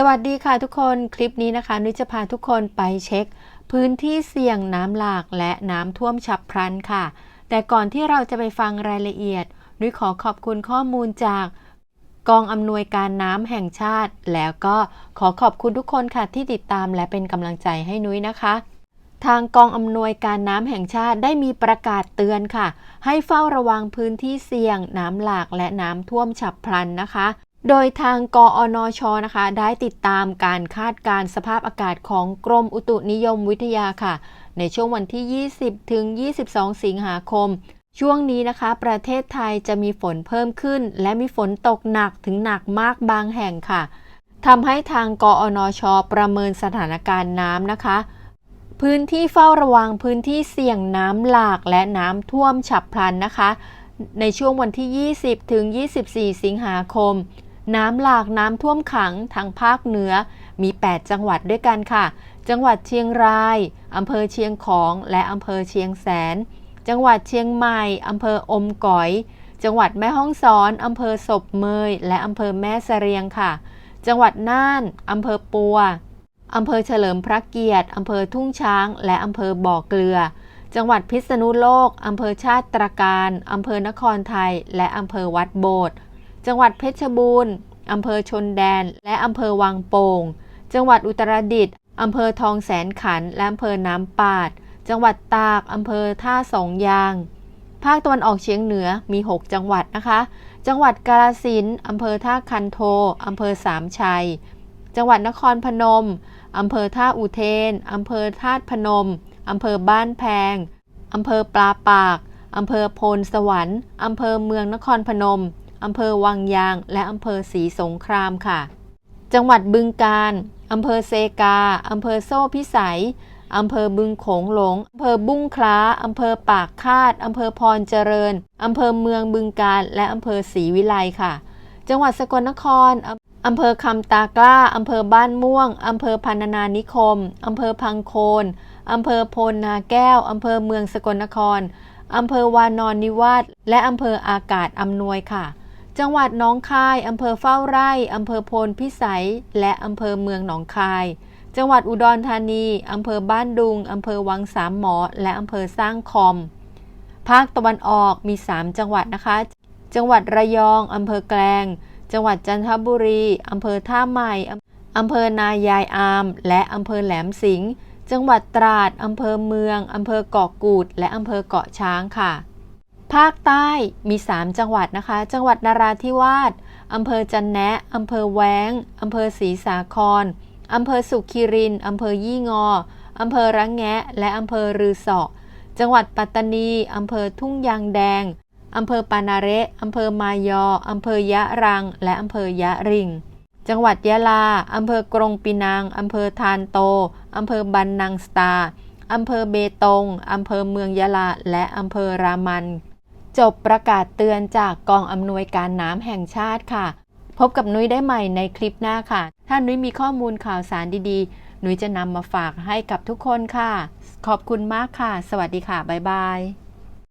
สวัสดีค่ะทุกคนคลิปนี้นะคะ นุ้ยจะพาทุกคนไปเช็ค พื้นที่เสี่ยงน้ำหลากและน้ำท่วมฉับพลันค่ะ แต่ก่อนที่เราจะไปฟังรายละเอียด นุ้ยขอขอบคุณข้อมูลจากกองอำนวยการน้ำแห่งชาติ แล้วก็ขอขอบคุณทุกคนค่ะที่ติดตามและเป็นกำลังใจให้นุ้ยนะคะ ทางกองอำนวยการน้ำแห่งชาติได้มีประกาศเตือนค่ะ ให้เฝ้าระวังพื้นที่เสี่ยงน้ำหลากและน้ำท่วมฉับพลันนะคะ โดยทางกอนชนะคะ ได้ติดตามการคาดการสภาพอากาศของกรมอุตุนิยมวิทยาค่ะ ในช่วงวันที่ 20 ถึง 22 สิงหาคม ช่วงนี้นะคะ ประเทศไทยจะมีฝนเพิ่มขึ้น และมีฝนตกหนักถึงหนักมากบางแห่งค่ะทำให้ทางกอนชประเมินสถานการณ์น้ำนะคะ พื้นที่เฝ้าระวังพื้นที่เสี่ยงน้ำหลากและน้ำท่วมฉับพลันนะคะ ในช่วงวันที่ 20 ถึง 24 สิงหาคม น้ำหลากน้ำท่วมขังทางภาคเหนือมี 8 จังหวัดด้วยกันค่ะ จังหวัดเชียงรายอำเภอเชียงของและอำเภอเชียงแสน จังหวัดเชียงใหม่อำเภออมก๋อย จังหวัดแม่ฮ่องสอนอำเภอศพเมย และอำเภอแม่เสรียงค่ะ จังหวัดน่านอำเภอปัวอำเภอเฉลิมพระเกียรติอำเภอทุ่งช้าง และอำเภอบ่อเกลือ จังหวัดพิษณุโลกอำเภอชาติตรการอำเภอนครไทย และอำเภอวัดโบสถ์ จังหวัดเพชรบูรณ์อำเภอชนแดน และอำเภอวังโป่ง จังหวัดอุตรดิตถ์อำเภอทองแสนขัน และอำเภอน้ำปาด จังหวัดตาก อำเภอท่าสองยาง ภาคตะวันออกเฉียงเหนือมี 6 จังหวัดนะคะ จังหวัดกาฬสินธุ์อำเภอท่าคันโท อำเภอสามชัย จังหวัดนครพนม อำเภอท่าอุเทน อำเภอธาตุพนม อำเภอบ้านแพง อำเภอปลาปาก อำเภอโพนสวรรค์ อำเภอเมืองนครพนม อำเภอวังยาง และอำเภอศรีสงครามค่ะ จังหวัดบึงกาฬอำเภอเซกา อำเภอโซ่พิสัย อำเภอบึงโขงหลง อำเภอบุ้งคล้า อำเภอปากคาด อำเภอพรเจริญ อำเภอเมืองบึงกาฬ และอำเภอศรีวิไลค่ะ จังหวัดสกลนครอำเภอคำตากล้า อำเภอบ้านม่วง อำเภอพันนานิคม อำเภอพังโคน อำเภอโพนนาแก้ว อำเภอเมืองสกลนคร อำเภอวานอนนิวาสและอำเภออากาศอำนวยค่ะ จังหวัดหนองคาย อำเภอเฝ้าไร่ อำเภอโพนพิสัย และอำเภอเมืองหนองคาย จังหวัดอุดรธานี อำเภอบ้านดุง อำเภอวังสามหมอ และอำเภอสร้างคอม ภาคตะวันออกมี 3 จังหวัดนะคะ จังหวัดระยอง อำเภอแกลง จังหวัดจันทบุรี อำเภอท่าใหม่ อำเภอนายายอาม และอำเภอแหลมสิงห์ จังหวัดตราด อำเภอเมือง อำเภอเกาะกูด และอำเภอเกาะช้างค่ะ ภาคใต้มี 3 จังหวัดนะคะ จังหวัดนาราธิวาสอำเภอจันแนะอำเภอแวงอำเภอศรีสาครอำเภอสุขีรินอำเภอยี่งออำเภอระแงะ และอำเภอรือสาะจังหวัดปัตตานีอำเภอทุ่งยางแดงอำเภอปานาเระอำเภอมายออำเภอยะรัง และอำเภอยะริง จังหวัดยะลาอำเภอกรงปีนังอำเภอทานโตอำเภอบันนังสตาอำเภอเบตงอำเภอเมืองยะลา และอำเภอรามัน จบประกาศเตือนจากกองอำนวยการน้ำแห่งชาติค่ะ พบกับนุ้ยได้ใหม่ในคลิปหน้าค่ะ ถ้านุ้ยมีข้อมูลข่าวสารดีๆ นุ้ยจะนำมาฝากให้กับทุกคนค่ะ ขอบคุณมากค่ะ สวัสดีค่ะ บ๊ายบาย